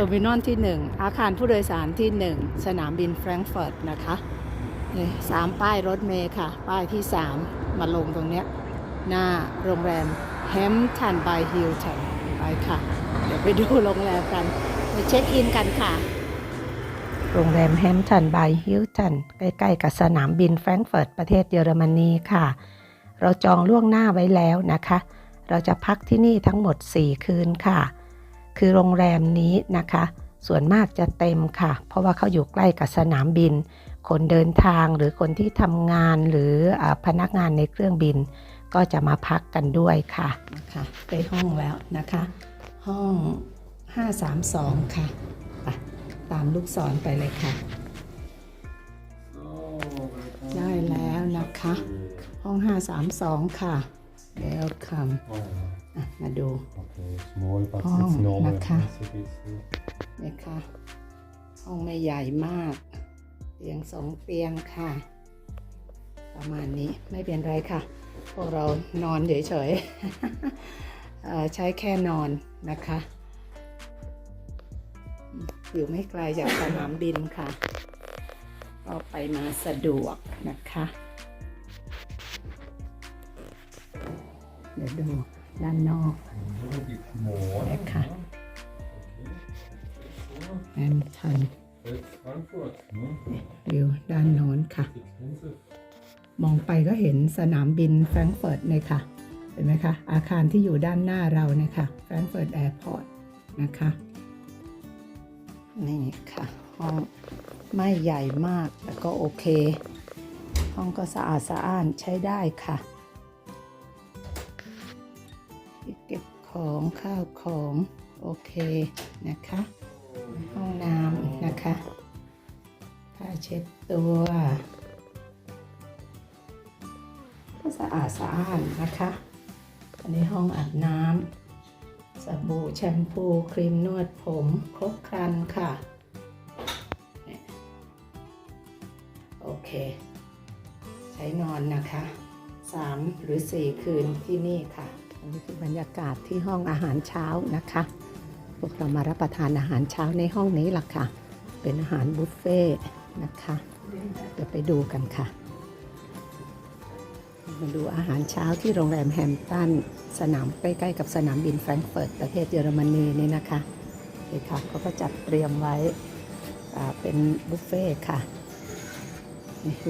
อร์มินอลที่ 1 อาคารผู้โดยสารที่ 1 สนามบินแฟรงก์เฟิร์ตนะคะนี่สามป้ายรถเมล์ค่ะ ป้ายที่ 3 มาลงตรงเนี้ย หน้าโรงแรมแฮมทันบายฮิลตันไปค่ะ เดี๋ยวไปดูโรงแรมกัน ไปเช็คอินกันค่ะ โรงแรมแฮมตันบายฮิลตันใกล้ๆกับสนามบินแฟรงก์เฟิร์ตประเทศเยอรมนีค่ะ เราจองล่วงหน้าไว้แล้วนะคะ เราจะพักที่นี่ทั้งหมด 4 คืนค่ะ คือโรงแรมนี้นะคะ ส่วนมากจะเต็มค่ะ เพราะว่าเขาอยู่ใกล้กับสนามบิน คนเดินทางหรือคนที่ทำงานหรือพนักงานในเครื่องบิน ก็จะมาพักกันด้วยค่ะนะคะไปห้องแล้วนะคะ ห้อง 532 ค่ะไปตามลูกศรไปเลยค่ะ ได้แล้วนะคะ ห้อง 532 ค่ะ Welcome อะมาดู Okay, small, but Oh, it's normal. okay. Yes, it is. uh, นี่ค่ะห้องไม่ใหญ่มาก เตียงสองเตียงค่ะ ประมาณนี้ไม่เป็นไรค่ะ พวกเรานอนเฉยๆเอ่อใช้แค่นอนนะคะ อยู่ไม่ไกลจากสนามบินค่ะ ก็ไปมาสะดวกนะคะ เดี๋ยวดูด้านนอกนะคะแอมทันวิวด้านโน้นค่ะ มองไปก็เห็นสนามบินแฟรงก์เฟิร์ตเลยค่ะ เห็นไหมคะ อาคารที่อยู่ด้านหน้าเราเนี่ยค่ะแฟรงก์เฟิร์ตแอร์พอร์ตนะคะ นี่ค่ะ ห้องไม่ใหญ่มากแต่ก็โอเค ห้องก็สะอาดสะอ้านใช้ได้ค่ะ ของข้าวของโอเคนะคะ ห้องน้ำนะคะผ้าเช็ดตัวก็สะอาดสะอานนะคะ อันนี้ห้องอาบน้ำสบู่แชมพูครีมนวดผมครบครันค่ะโอเค ใช้นอนนะคะ 3 หรือ 4 คืนที่นี่ค่ะ นนี้คือบรรยากาศที่ห้องอาหารเช้านะคะ พวกเรามารับประทานอาหารเช้าในห้องนี้ล่ะค่ะ เป็นอาหารบุฟเฟ่ต์นะคะเดี๋ยวไปดูกันค่ะ มาดูอาหารเช้าที่โรงแรมแฮมป์ตัน สนามใกล้ๆกับสนามบินแฟรงก์เฟิร์ตประเทศเยอรมนีนี่นะคะนี่ค่ะเขาก็จัดเตรียมไว้เป็นบุฟเฟ่ต์ค่ะ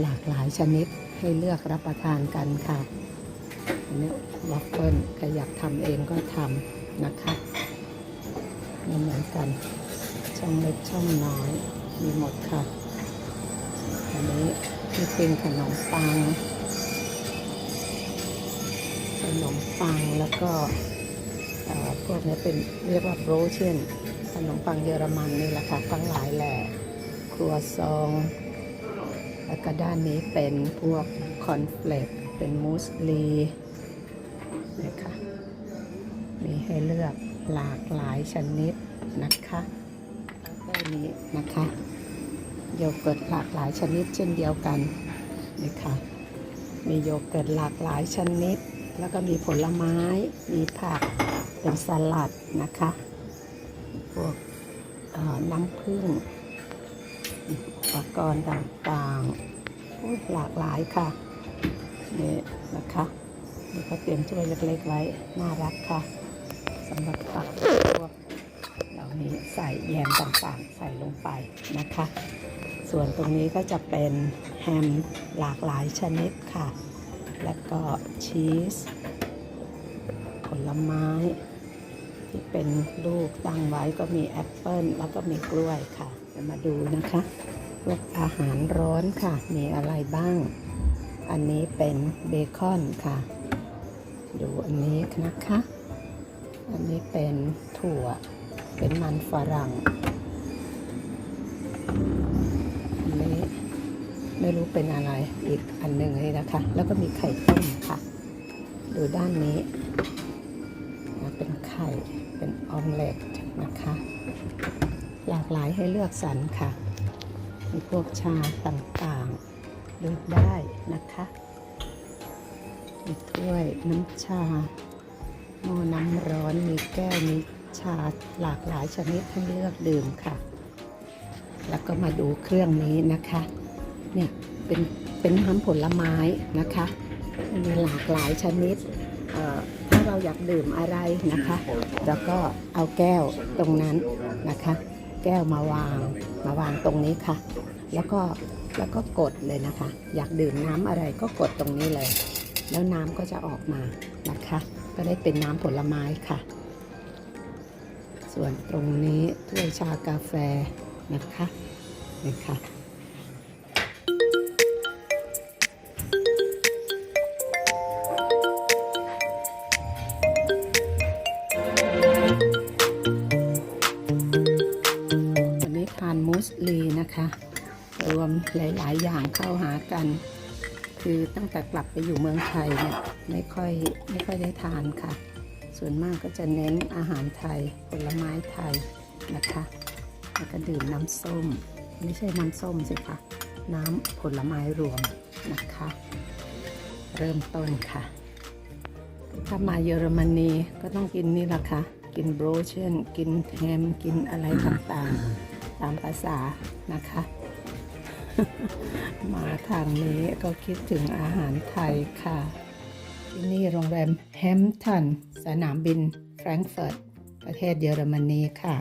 หลากหลายชนิดให้เลือกรับประทานกันค่ะ อันนี้วัฟเฟิลใครอยากทำเองก็ทำนะคะเหมือนกัน ช่องเล็กช่องน้อย มีหมดค่ะ อันนี้นี่เป็นขนมปัง ขนมปังแล้วก็พวกนี้เป็นเรียกว่าโบรเชนขนมปังเยอรมันนี่แหละค่ะทั้งหลายแหละครัวซองแล้วก็ด้านนี้เป็นพวกคอนเฟลกเป็นมูสลี นี่ค่ะมีให้เลือกหลากหลายชนิดนะคะแล้วก็นี้นะคะโยเกิร์ตหลากหลายชนิดเช่นเดียวกันนี่ค่ะมีโยเกิร์ตหลากหลายชนิด แล้วก็มีผลไม้ มีผัก เป็นสลัดนะคะพวกน้ำผึ้งอุปกรณ์ต่างๆหลากหลายค่ะนี่นะคะ นี่ก็เตรียมถ้วยเล็กๆไว้ น่ารักค่ะสำหรับผักพวกเหล่านี้ใส่แยมต่างๆ ใส่ลงไปนะคะ ส่วนตรงนี้ก็จะเป็นแฮมหลากหลายชนิดค่ะ แล้วก็ชีส ผลไม้ ที่เป็นลูกตั้งไว้ก็มีแอปเปิลแล้วก็มีกล้วยค่ะจะมาดูนะคะพวกอาหารร้อนค่ะ มีอะไรบ้าง อันนี้เป็นเบคอนค่ะ ดูอันนี้นะคะ อันนี้เป็นถั่ว เป็นมันฝรั่ง อันนี้ไม่รู้เป็นอะไรอีกอันหนึ่งเลยนะคะ แล้วก็มีไข่ต้มค่ะ ดูด้านนี้นเป็นไข่ เป็นออมเล็ตนะคะ หลากหลายให้เลือกสรรค่ะมีพวกชาต่างๆเลือกได้นะคะ มีถ้วยน้ำชาหม้อน้ำร้อนมีแก้วมีชาหลากหลายชนิดให้เลือกดื่มค่ะ แล้วก็มาดูเครื่องนี้นะคะ เนี่ยเป็นเป็นน้ำผลไม้นะคะมีหลากหลายชนิดเอ่อถ้าเราอยากดื่มอะไรนะคะ แล้วก็เอาแก้วตรงนั้นนะคะ แก้วมาวางมาวางตรงนี้ค่ะ แล้วก็แล้วก็กดเลยนะคะ อยากดื่มน้ำอะไรก็กดตรงนี้เลย แล้วน้ำก็จะออกมานะคะ ก็ได้เป็นน้ำผลไม้ค่ะ ส่วนตรงนี้ถ้วยชากาแฟนะคะนี่ค่ะวันนี้ทานมูสลีนะคะ รวมหลาย ๆ อย่างเข้าหากัน คือตั้งแต่กลับไปอยู่เมืองไทยเนี่ยไม่ค่อยไม่ค่อยได้ทานค่ะ ส่วนมากก็จะเน้นอาหารไทยผลไม้ไทยนะคะ แล้วก็ดื่มน้ำส้ม ไม่ใช่น้ำส้มสิคะน้ำผลไม้รวมนะคะ เริ่มต้นค่ะ ถ้ามาเยอรมนีก็ต้องกินนี่ละค่ะ กินโบรเชนกินแฮม กินอะไรต่างๆ ตามภาษานะคะ มาทางนี้ก็คิดถึงอาหารไทยค่ะ ที่นี่โรงแรมแฮมป์ตัน สนามบินแฟรงก์เฟิร์ตประเทศเยอรมนีค่ะ